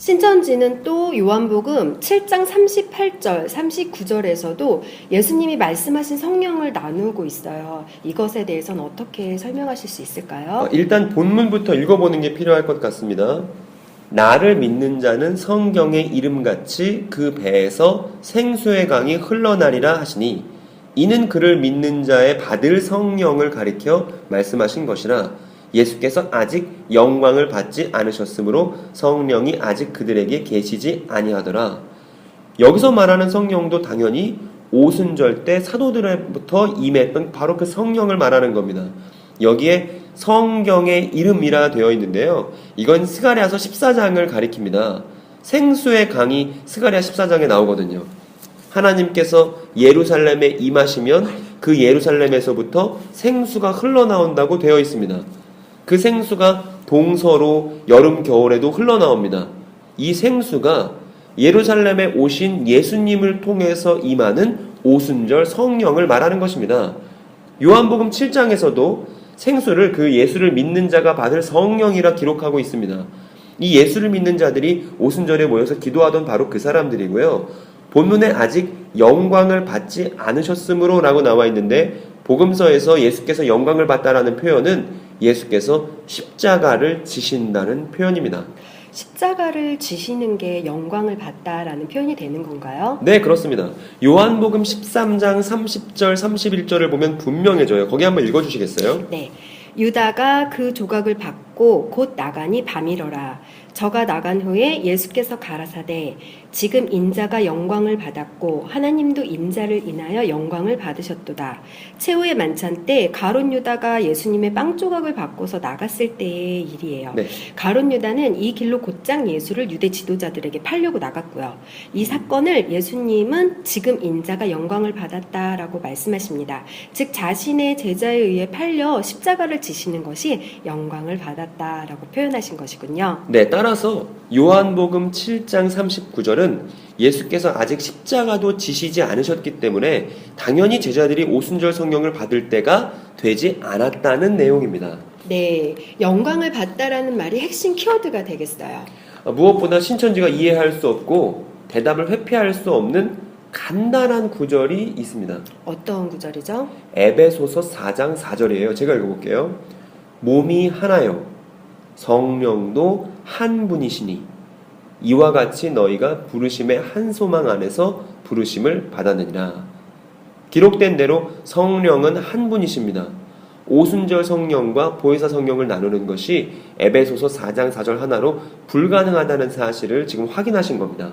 신천지는 또 요한복음 7장 38절, 39절에서도 예수님이 말씀하신 성령을 나누고 있어요. 이것에 대해서는 어떻게 설명하실 수 있을까요? 어, 일단 본문부터 읽어보는 게 필요할 것 같습니다. 나를 믿는 자는 성경의 이름같이 그 배에서 생수의 강이 흘러나리라 하시니 이는 그를 믿는 자의 받을 성령을 가리켜 말씀하신 것이라 예수께서 아직 영광을 받지 않으셨으므로 성령이 아직 그들에게 계시지 아니하더라. 여기서 말하는 성령도 당연히 오순절 때 사도들부터 임했던 바로 그 성령을 말하는 겁니다. 여기에 성경의 이름이라 되어 있는데요. 이건 스가랴서 14장을 가리킵니다. 생수의 강이 스가랴 14장에 나오거든요. 하나님께서 예루살렘에 임하시면 그 예루살렘에서부터 생수가 흘러나온다고 되어 있습니다. 그 생수가 동서로 여름 겨울에도 흘러나옵니다. 이 생수가 예루살렘에 오신 예수님을 통해서 임하는 오순절 성령을 말하는 것입니다. 요한복음 7장에서도 생수를 그 예수를 믿는 자가 받을 성령이라 기록하고 있습니다. 이 예수를 믿는 자들이 오순절에 모여서 기도하던 바로 그 사람들이고요. 본문에 아직 영광을 받지 않으셨으므로 라고 나와 있는데 복음서에서 예수께서 영광을 받다라는 표현은 예수께서 십자가를 지신다는 표현입니다. 십자가를 지시는 게 영광을 받다라는 표현이 되는 건가요? 네, 그렇습니다. 요한복음 13장 30절, 31절을 보면 분명해져요. 거기 한번 읽어 주시겠어요? 네. 유다가 그 조각을 받고 곧 나가니 밤이러라. 저가 나간 후에 예수께서 가라사대 지금 인자가 영광을 받았고 하나님도 인자를 인하여 영광을 받으셨도다. 최후의 만찬 때 가론 유다가 예수님의 빵 조각을 받고서 나갔을 때의 일이에요. 네. 가론 유다는 이 길로 곧장 예수를 유대 지도자들에게 팔려고 나갔고요. 이 사건을 예수님은 지금 인자가 영광을 받았다라고 말씀하십니다. 즉 자신의 제자에 의해 팔려 십자가를 지시는 것이 영광을 받았다 라고 표현하신 것이군요. 네, 따라서 요한복음 7장 39절은 예수께서 아직 십자가도 지시지 않으셨기 때문에 당연히 제자들이 오순절 성령을 받을 때가 되지 않았다는 내용입니다. 네, 영광을 받다라는 말이 핵심 키워드가 되겠어요. 어, 무엇보다 신천지가 이해할 수 없고 대답을 회피할 수 없는 간단한 구절이 있습니다. 어떤 구절이죠? 에베소서 4장 4절이에요. 제가 읽어볼게요. 몸이 하나요. 성령도 한 분이시니 이와 같이 너희가 부르심의 한 소망 안에서 부르심을 받았느니라. 기록된 대로 성령은 한 분이십니다. 오순절 성령과 보혜사 성령을 나누는 것이 에베소서 4장 4절 하나로 불가능하다는 사실을 지금 확인하신 겁니다.